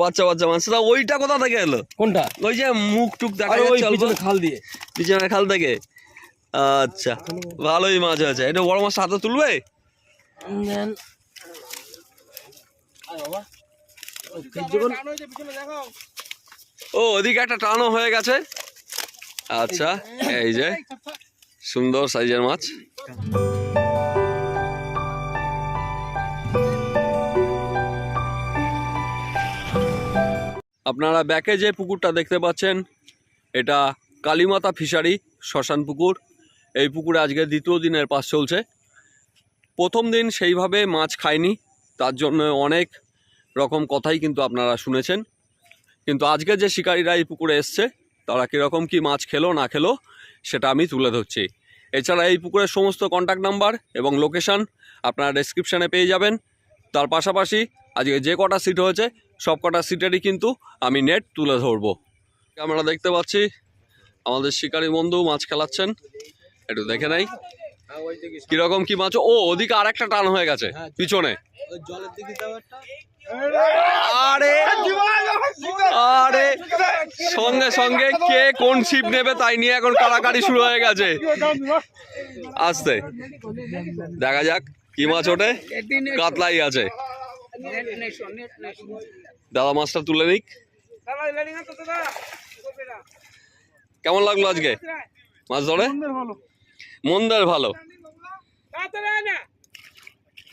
বাচ্চা বাচ্চা মাছ তা ওইটা কোথা থেকে এলো? কোনটা? ওই যে মুখ টুক দেখা ওই যাচ্ছে অল্প। খাল দিয়ে। পিছনে খাল থেকে। আচ্ছা ভালোই মাছ হয়েছে। এটা বড় মাছ হাতে তুলবে? ও ওদিকে একটা টানো হয়ে গেছে। আচ্ছা এই যে সুন্দর সাইজের মাছ। আপনারা ব্যাকে যে পুকুরটা দেখতে পাচ্ছেন, এটা কালীমাতা ফিশারি শ্মশান পুকুর। এই পুকুরে আজকে দ্বিতীয় দিনের পাস চলছে। প্রথম দিন সেইভাবে মাছ খায়নি তার জন্য অনেক রকম কথাই কিন্তু আপনারা শুনেছেন। কিন্তু আজকে যে শিকারীরা এই পুকুরে এসছে, তারা কীরকম কি মাছ খেলো, না খেলো, সেটা আমি তুলে ধরছি। এছাড়া এই পুকুরের সমস্ত কন্ট্যাক্ট নাম্বার এবং লোকেশান আপনারা ডেসক্রিপশানে পেয়ে যাবেন। তার পাশাপাশি আজকে যে কটা সিট হয়েছে সব কটা সিটেরই কিন্তু আমি নেট তুলে ধরবো। আমরা দেখতে পাচ্ছি আমাদের শিকারী বন্ধু মাছ খেলাচ্ছেন। একটু দেখে নাই। কীরকম কি মাছ? ও ওদিকে আর একটা টান হয়ে গেছে পিছনে। যাও একটা। আরে আরে সঙ্গে সঙ্গে কে কোন শিপ নেবে তাই নিয়ে এখন কাড়াকাড়ি শুরু হয়ে গেছে। আসতে দেখা যাক কি মাছ ওঠে। কাতলাই আছে। দাদা মাছটা তুলে নিক। কেমন লাগল আজকে? মাছ ধরে? মন্দার ভালো।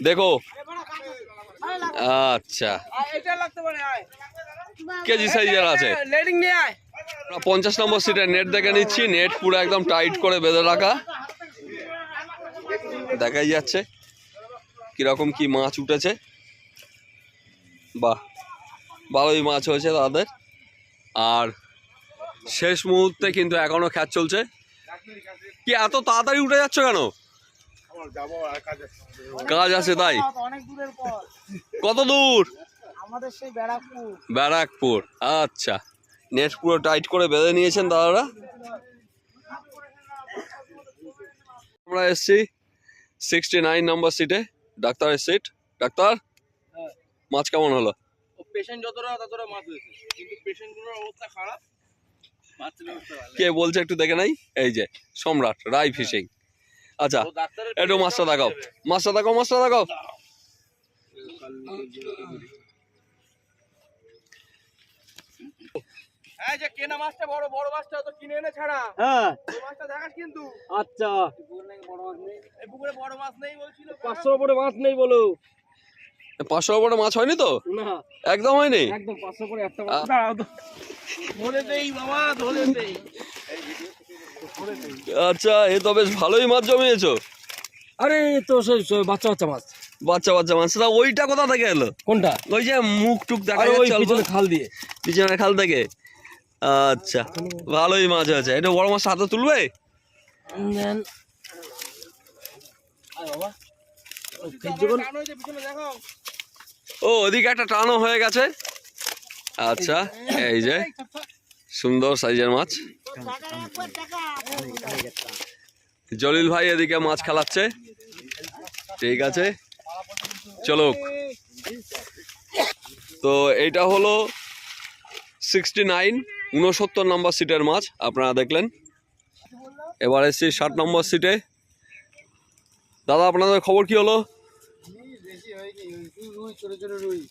দেখো। আচ্ছা। কেজি সাইজের আছে। পঞ্চাশ নম্বর সিটের নেট দেখে নিচ্ছি। নেট পুরো একদম টাইট করে বেঁধে রাখা। দেখাই যাচ্ছে কীরকম কি মাছ উঠেছে। বাহ ভালোই মাছ হয়েছে তাদের। আর শেষ মুহূর্তে কিন্তু এখনও খ্যাত চলছে। কি এত তাড়াতাড়ি উঠে যাচ্ছ কেন? কাজ আছে। তাই অনেক দূরের পর কত দূর? ব্যারাকপুর। আচ্ছা। নেট পুরো টাইট করে বেঁধে নিয়েছেন দাদারা। আমরা এসছি সিক্সটি নাইন নম্বর সিটে ডাক্তারের সিট ডাক্তার? মাছ কেমন হলো? পেশেন্ট যতটা ততটা মাছ হয়েছে। কিন্তু পেশেন্টগুলোর অবস্থা খারাপ। মাছের অবস্থা ভালো। কে বলছে একটু দেখে নাই? এই যে সম্রাট রাই ফিশিং। আচ্ছা একটু মাছটা দেখাও। মাছটা দেখাও মাছটা দেখাও। কেনা মাছটা বড় বড় মাছটা তো কিনে এনে ছাড়া। হ্যাঁ। মাছটা কিন্তু। আচ্ছা। এই পুকুরে বড় মাছ নেই। বলছিল পাঁচশো উপরে মাছ নেই বলো। পাঁচশো বড় মাছ হয়নি তো? একদম হয়নি? একদম পাঁচশো করে একটা আ- দাঁড়াও তো। ধরে দেই বাবা ধরে দেই। আচ্ছা এ তো বেশ ভালোই মাছ জমিয়েছো। আরে তো সেই বাচ্চা বাচ্চা মাছ। বাচ্চা বাচ্চা মাছ। তা ওইটা কোথা থেকে এলো? কোনটা? ওই যে মুখ টুক দেখা ওই যাচ্ছে অল্প। খাল দিয়ে। পিছনে খাল থেকে। আচ্ছা ভালোই মাছ হয়েছে। এটা বড় মাছ হাতে তুলবে? বাবা। ও, ওদিকে একটা টানো হয়ে গেছে। আচ্ছা এই যে, সুন্দর সাইজের মাছ। জলিল ভাই এদিকে মাছ খেলাচ্ছে। ঠিক আছে। চলো। তো এইটা হলো সিক্সটি নাইন উনসত্তর নম্বর সিটের মাছ, আপনারা দেখলেন। এবার এসছি ষাট নম্বর সিটে। দাদা, আপনাদের খবর কি হলো?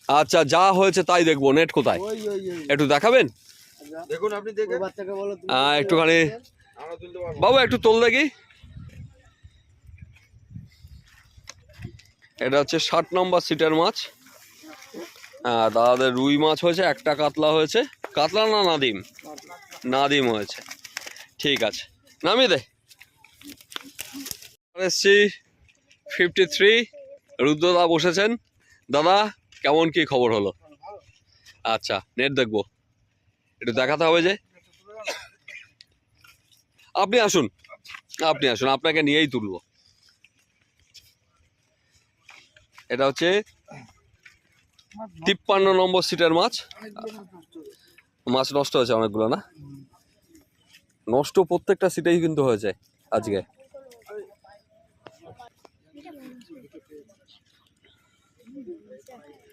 আচ্ছা যা হয়েছে তাই দেখব। নেট কোথায়? ওই ওই ওই। একটু দেখাবেন? দেখুন আপনি দেখে। ওই বাচ্চাকে বলো তুমি। আহ, একটুখানি। বাবু একটু তোল দেখি। এটা হচ্ছে ষাট নম্বর সিটের মাছ। হ্যাঁ দাদাদের রুই মাছ হয়েছে একটা কাতলা হয়েছে। কাতলা না নাদিম? নাদিম হয়েছে। ঠিক আছে। নামিয়ে দে। এসছি। ফিফটি থ্রি রুদ্রদা বসেছেন। দাদা, কেমন কি খবর হলো? আচ্ছা নেট দেখব। একটু দেখাতে হবে যে। আপনি আসুন আপনি আসুন, আপনাকে নিয়েই তুলবো। এটা হচ্ছে তিপ্পান্ন নম্বর সিটের মাছ। মাছ নষ্ট হয়েছে অনেকগুলো, না? নষ্ট প্রত্যেকটা সিটেই কিন্তু হয়েছে আজকে এইটাই বড় মাছ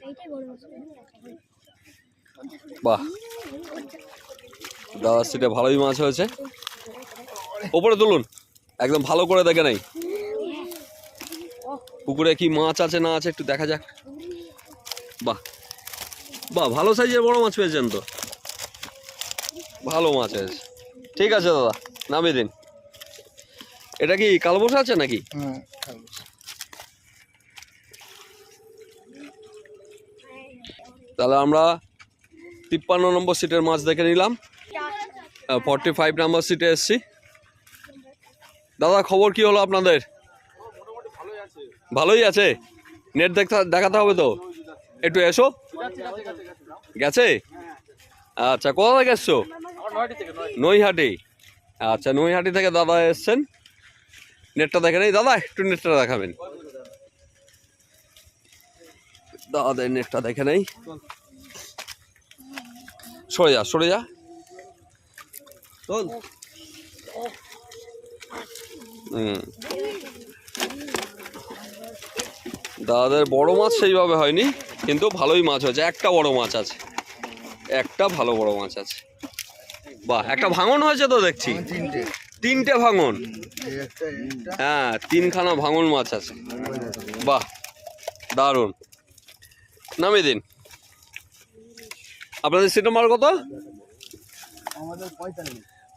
বাহ। দাদার সিটে ভালোই মাছ হয়েছে। ওপরে তুলুন। একদম ভালো করে দেখে নাই। পুকুরে কি মাছ আছে না আছে একটু দেখা যাক। বাহ। বাহ ভালো সাইজের বড় মাছ পেয়েছেন তো। ভালো মাছ হয়েছে। ঠিক আছে দাদা নামিয়ে দিন। এটা কি কালবোস আছে নাকি? তাহলে আমরা তিপ্পান্ন নম্বর সিটের মাছ দেখে নিলাম। ফর্টি ফাইভ নম্বর সিটে এসছি। দাদা, খবর কি হলো আপনাদের? ভালোই আছে। নেট দেখতে দেখাতে হবে তো? একটু এসো। গেছে? আচ্ছা কোথা থেকে এসছো? নৈহাটি। আচ্ছা নৈহাটি থেকে দাদা এসছেন। নেটটা দেখে নেই। দাদা, একটু নেটটা দেখাবেন। দাদাদের নেটটা দেখে নেই। সরে যা সরে যা। চল। দাদাদের বড় মাছ সেইভাবে হয়নি, কিন্তু ভালোই মাছ হয়েছে। একটা বড় মাছ আছে। একটা ভালো বড় মাছ আছে। বাহ, একটা ভাঙন হয়েছে তো দেখছি। তিনটে ভাঙন। হ্যাঁ তিনখানা ভাঙন মাছ আছে। বাহ, দারুণ। নামিয়ে দিন। আপনাদের সিট নাম্বার কত?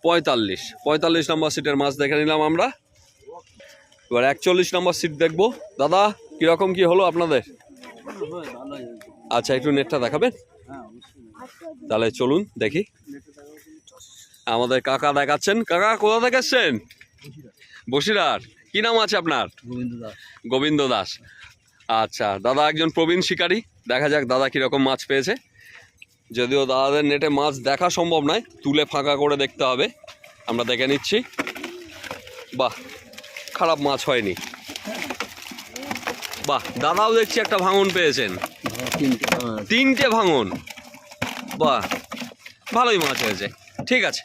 পঁয়তাল্লিশ। পঁয়তাল্লিশ নম্বর সিটের মাছ দেখে নিলাম আমরা। এবার একচল্লিশ নম্বর সিট দেখব। দাদা কীরকম কি হলো আপনাদের? আচ্ছা একটু নেটটা দেখাবেন? তাহলে চলুন দেখি। আমাদের কাকা দেখাচ্ছেন। কাকা কোথা থেকে এসছেন? বসিরহাট। কি নাম আছে আপনার? গোবিন্দ দাস। গোবিন্দ দাস। আচ্ছা দাদা একজন প্রবীণ শিকারী। দেখা যাক দাদা কীরকম মাছ পেয়েছে। যদিও দাদাদের নেটে মাছ দেখা সম্ভব নয়, তুলে ফাঁকা করে দেখতে হবে। আমরা দেখে নিচ্ছি। বাহ, খারাপ মাছ হয়নি। বাহ, দাদাও দেখছি একটা ভাঙন পেয়েছেন। তিনটে ভাঙন। বাহ, ভালোই মাছ হয়েছে। ঠিক আছে,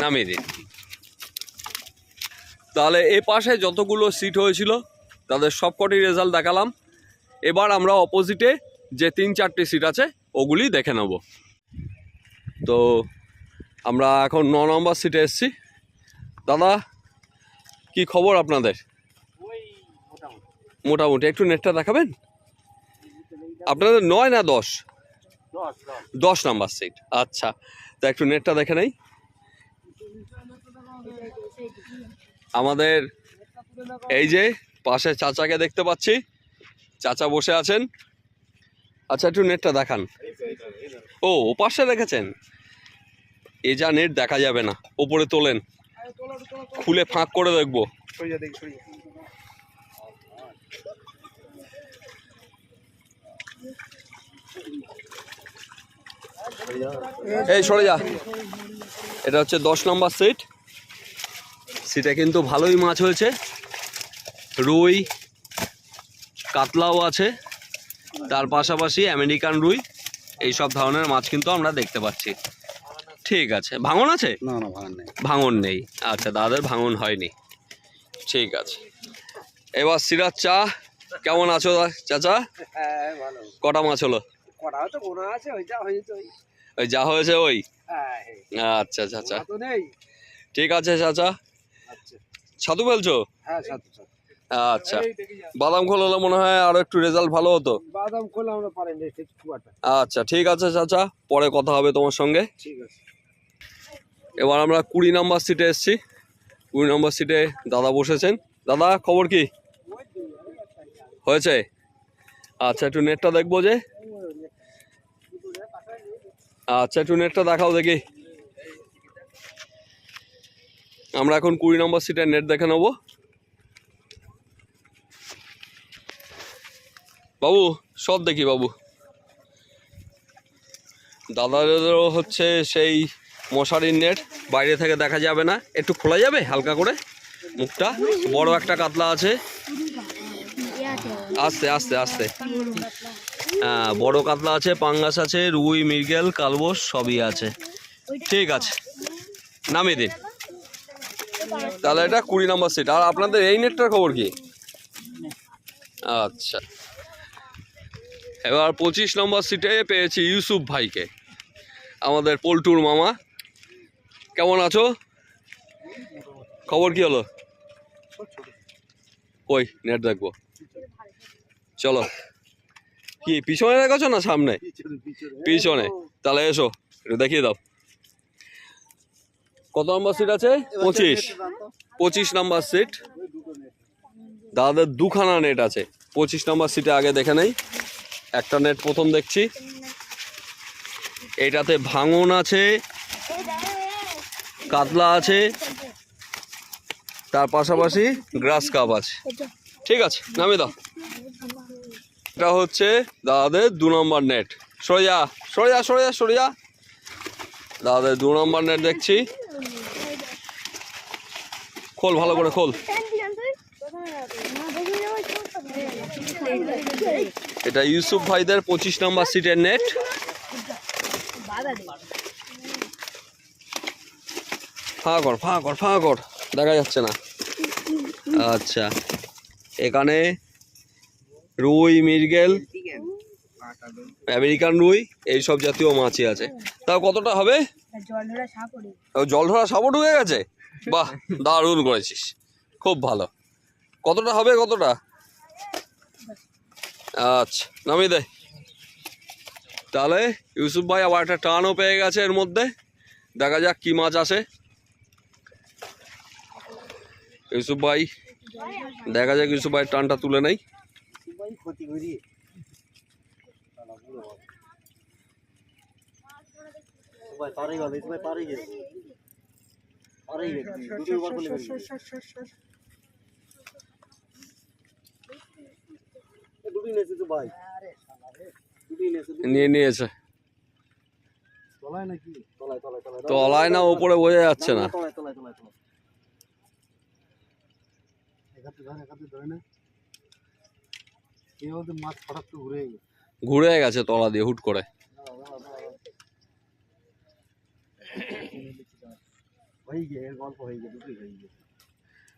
নামিয়ে দিন তাহলে এ পাশে যতগুলো সিট হয়েছিল, তাদের সবকটি রেজাল্ট দেখালাম। এবার আমরা অপোজিটে যে তিন চারটে সিট আছে, ওগুলি দেখে নেব। তো আমরা এখন ন নম্বর সিটে এসছি। দাদা, কি খবর আপনাদের? মোটামুটি। একটু নেটটা দেখাবেন? আপনাদের নয় না দশ? দশ নাম্বার সিট আচ্ছা তো একটু নেটটা দেখে নেই। আমাদের এই যে পাশে চাচাকে দেখতে পাচ্ছি। চাচা বসে আছেন। আচ্ছা একটু নেটটা দেখান। ও ও পাশে রেখেছেন এ যা নেট দেখা যাবে না, ওপরে তোলেন। খুলে ফাঁক করে দেখব। এই, সরে যা। এটা হচ্ছে দশ নম্বর সিট। সিটে কিন্তু ভালোই মাছ হয়েছে। রুই কাতলাও আছে তার পাশাপাশি আমেরিকান রুই এই সব ধরনের মাছ কিন্তু আমরা দেখতে পাচ্ছি। ঠিক আছে ভাঙন আছে? না না ভাঙান নেই। ভাঙন নেই। আচ্ছা দাদার ভাঙন হয়নি। ঠিক আছে। এবার সিরাজ চা কেমন আছো চাচা? হ্যাঁ কটা মাছ হলো? ওই ওই। যা হয়েছে ওই? হ্যাঁ আচ্ছা চাচা ঠিক আছে চাচা। আচ্ছা। ছাতু ফেলছো? হ্যাঁ আচ্ছা। বাদাম খোল হলে মনে হয় আরও একটু রেজাল্ট ভালো হতো। বাদাম খোলা আমরা পারেন আচ্ছা ঠিক আছে চাচা। পরে কথা হবে তোমার সঙ্গে। ঠিক আছে। এবার আমরা কুড়ি নম্বর সিটে এসেছি। কুড়ি নম্বর সিটে দাদা বসেছেন। দাদা খবর কি? হয়েছে? আচ্ছা একটু নেটটা দেখব যে। আচ্ছা একটু নেটটা দেখাও দেখি। আমরা এখন কুড়ি নম্বর সিটের নেট দেখে নেব। বাবু, সব দেখি বাবু। দাদাদেরও হচ্ছে সেই মশারির নেট, বাইরে থেকে দেখা যাবে না। একটু খোলা যাবে হালকা করে? মুখটা? বড় একটা কাতলা আছে। আস্তে আস্তে আস্তে। হ্যাঁ বড় কাতলা আছে, পাঙ্গাস আছে, রুই, মৃগেল, কালবোস, সবই আছে। ঠিক আছে। নামিয়ে দিন। তাহলে এটা কুড়ি নম্বর সিট আর আপনাদের এই নেটটার খবর কি? আচ্ছা। এবার পঁচিশ নম্বর সিটে পেয়েছি ইউসুফ ভাইকে, আমাদের পল্টুর মামা। কেমন আছো? খবর কি হলো? ওই নেট দেখব। চলো। কি, পিছনে রেখেছো না সামনে? পিছনে। তাহলে এসো দেখিয়ে দাও। কত নম্বর সিট আছে? পঁচিশ। পঁচিশ নাম্বার সিট দাদাদের দুখানা নেট আছে। পঁচিশ নম্বর সিটে আগে দেখে নেই। একটা নেট প্রথম দেখছি। এটাতে ভাঙন আছে, কাতলা আছে, তার পাশাপাশি গ্রাস কাপ আছে। ঠিক আছে নামে দাও। এটা হচ্ছে দাদাদের দু নম্বর নেট সরিয়া সরিয়া সরিয়া সরিয়া। দাদাদের দু নম্বর নেট দেখছি। খোল, ভালো করে খোল। এটা ইউসুফ ভাইদের পঁচিশ নম্বর সিটের নেট। ফাঁকা কর ফাঁকা কর ফাঁকা কর দেখা যাচ্ছে না। আচ্ছা। এখানে রুই, মৃগেল, আমেরিকান রুই এই সব জাতীয় মাছই আছে। তাও কতটা হবে? জল ধরা সাপও ঢুকে গেছে? বাহ, দারুণ করেছিস। খুব ভালো। কতটা হবে কতটা? আচ্ছা নামিয়ে দে। তাহলে ইউসুফ ভাই আবার একটা টানও পেয়ে গেছে এর মধ্যে। দেখা যাক কি মাছ আসে। ইউসুফ ভাই, দেখা যাক ইউসুফ ভাই টানটা তুলে নেই। করি সবাই পারেই গেল সবাই পারেই গেছে পারেই গেছে দুটো তো ভাই? নিয়ে নিয়েছে তলায় নাকি? তলায় তলায় তলায়। তলায় না ওপরে বোঝা যাচ্ছে না। তলায় তলায় তলায় তলায়। একাতে ধরে একাতে ধরে না। এই বলতে মাছ হঠাৎ তো ঘুরে গেছে। ঘুরে গেছে তলা দিয়ে হুট করে।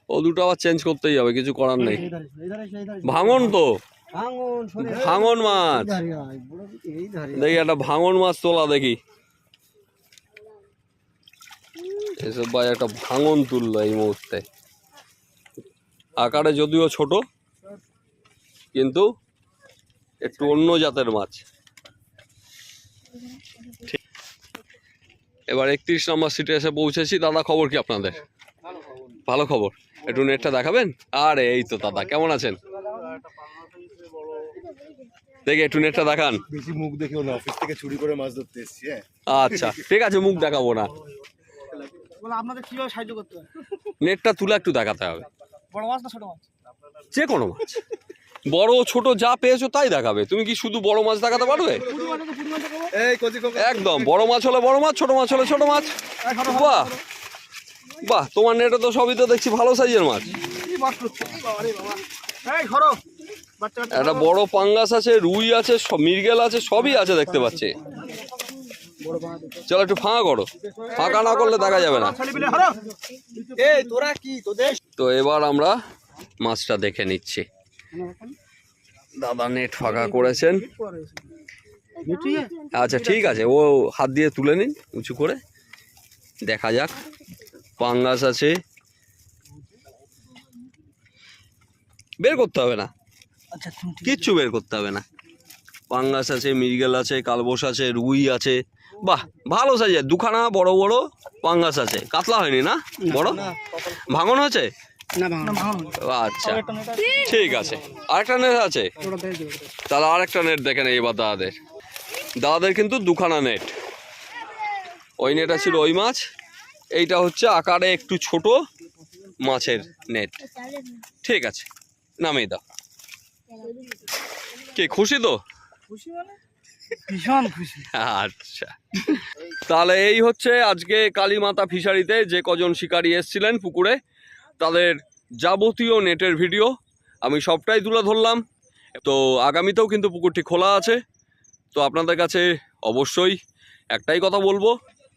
ও দুটো আবার চেঞ্জ করতেই হবে কিছু করার নেই। ভাঙন তো। ভাঙন মাছ। দেখি একটা ভাঙন মাছ তোলা দেখি। এসব ভাই একটা ভাঙন তুললো এই মুহূর্তে। আকারে যদিও ছোট কিন্তু একটু অন্য জাতের মাছ। এবার একত্রিশ নম্বর সিটে এসে পৌঁছেছি। দাদা খবর কি আপনাদের? ভালো খবর। একটু নেটটা দেখাবেন? আরে এই তো দাদা কেমন আছেন? দেখি একটু নেটটা দেখান। বেশি মুখ দেখেও না অফিস থেকে চুরি করে মাছ ধরতে এসছি হ্যাঁ। আচ্ছা ঠিক আছে মুখ দেখাবো না। বলে আপনাদের কীভাবে সাহায্য করতে হয়? নেটটা তুলে একটু দেখাতে হবে। বড় মাছ না ছোট মাছ? যে কোনো মাছ। বড় ছোট যা পেয়েছ তাই দেখাবে। তুমি কি শুধু বড় মাছ দেখাতে পারবে? একদম বড় মাছ হলে বড় মাছ ছোট মাছ হলে ছোট মাছ। বাহ। বাহ তোমার নেটে তো সবই তো দেখছি ভালো সাইজের মাছ। বাবা একটা বড় পাঙ্গাস আছে রুই আছে সব মির্গেল আছে সবই আছে দেখতে পাচ্ছি। চলো একটু ফাঁকা করো। ফাঁকা না করলে দেখা যাবে না। তো এবার আমরা মাছটা দেখে নিচ্ছি। দাদা নেট ফাঁকা করেছেন। আচ্ছা ঠিক আছে। ও হাত দিয়ে তুলে নিন উঁচু করে। দেখা যাক। পাঙ্গাস আছে। বের করতে হবে না। আচ্ছা কিচ্ছু বের করতে হবে না। পাঙ্গাস আছে মৃগেল আছে কালবোস আছে রুই আছে। বাহ ভালো সাইজের দুখানা বড় বড় পাঙ্গাস আছে। কাতলা হয়নি না? বড়? ভাঙন হয়েছে? না আচ্ছা। ঠিক আছে। আরেকটা নেট আছে? তাহলে আরেকটা নেট দেখেন নেই এবার দাদাদের। দাদাদের কিন্তু দুখানা নেট। ওই নেটটা ছিল ওই মাছ। এইটা হচ্ছে আকারে একটু ছোট মাছের নেট। ঠিক আছে নামিয়ে দাও। কি খুশি তো? খুশি মানে? ভীষণ খুশি। আচ্ছা। তাহলে এই হচ্ছে আজকে কালীমাতা ফিশারিতে যে কজন শিকারী এসছিলেন পুকুরে তাদের যাবতীয় নেটের ভিডিও আমি সবটাই তুলে ধরলাম। তো আগামীতেও কিন্তু পুকুরটি খোলা আছে। তো আপনাদের কাছে অবশ্যই একটাই কথা বলব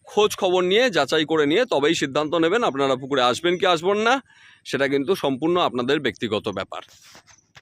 খোঁজ খবর নিয়ে যাচাই করে নিয়ে তবেই সিদ্ধান্ত নেবেন আপনারা পুকুরে আসবেন কি আসবেন না সেটা কিন্তু সম্পূর্ণ আপনাদের ব্যক্তিগত ব্যাপার।